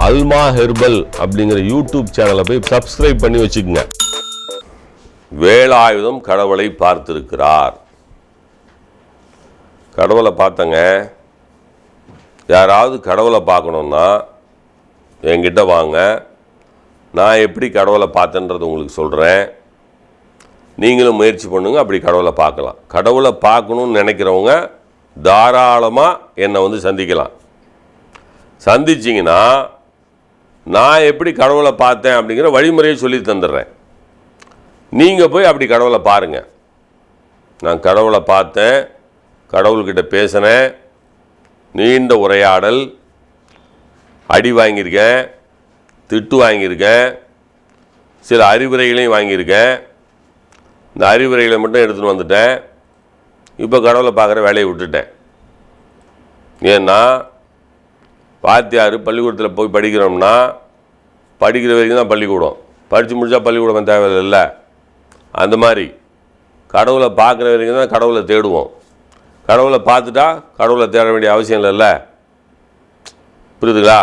அல்மா herbal அப்படிங்கிற YouTube சேனலை போய் சப்ஸ்கிரைப் பண்ணி வச்சுக்கோங்க. வேலாயுதம் கடவுளை பார்த்திருக்கிறார். கடவுளை பார்த்தங்க. யாராவது கடவுளை பார்க்கணுன்னா என்கிட்ட வாங்க. நான் எப்படி கடவுளை பார்த்தேன்றது உங்களுக்கு சொல்கிறேன் நீங்களும் முயற்சி பண்ணுங்க அப்படி கடவுளை பார்க்கலாம். கடவுளை பார்க்கணுன்னு நினைக்கிறவங்க தாராளமாக என்னை வந்து சந்திக்கலாம். சந்திச்சிங்கன்னா நான் எப்படி கடவுளை பார்த்தேன் அப்படிங்கிற வழிமுறையை சொல்லி தந்துடுறேன். நீங்கள் போய் அப்படி கடவுளை பாருங்கள் நான் கடவுளை பார்த்தேன் கடவுள்கிட்ட பேசினேன் நீண்ட உரையாடல் அடி வாங்கியிருக்கேன் திட்டு வாங்கியிருக்கேன் சில அறிவுரைகளையும் வாங்கியிருக்கேன். இந்த அறிவுரைகளை மட்டும் எடுத்துகிட்டு வந்துட்டேன். இப்போ கடவுளை பார்க்குற வேலையை விட்டுட்டேன். ஏன்னா வாத்தியார் பள்ளிக்கூடத்தில் போய் படிக்கிறோம்னா படிக்கிற வரைக்கும் தான் பள்ளிக்கூடம். படித்து முடித்தா பள்ளிக்கூடம் தேவையில்லை. அந்த மாதிரி. கடவுளை பார்க்குற வரைக்கும் தான் கடவுளை தேடுவோம். கடவுளை பார்த்துட்டா கடவுளை தேட வேண்டிய அவசியம் இல்லைல்ல. புரியுதுங்களா?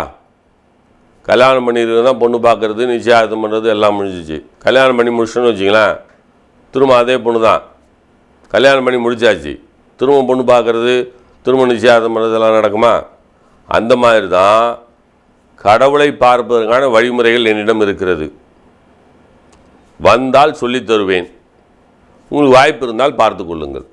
கல்யாணம் பண்ணிட்டு தான் பொண்ணு பார்க்குறது நிச்சயார்த்தம் பண்ணுறது எல்லாம் முடிஞ்சிச்சு. கல்யாணம் பண்ணி முடிச்சோன்னு வச்சிங்களேன் திரும்ப அதே பொண்ணு தான். கல்யாணம் பண்ணி முடிச்சாச்சு. திரும்ப பொண்ணு பார்க்குறது திரும்ப நிச்சயார்த்தம் பண்ணுறது எல்லாம் நடக்குமா? அந்த மாதிரி தான் கடவுளை பார்ப்பதற்கான வழிமுறைகள் என்னிடம் இருக்கிறது. வந்தால் சொல்லித் தருவேன். உங்களுக்கு வாய்ப்பு இருந்தால் பார்த்து கொள்ளுங்கள்.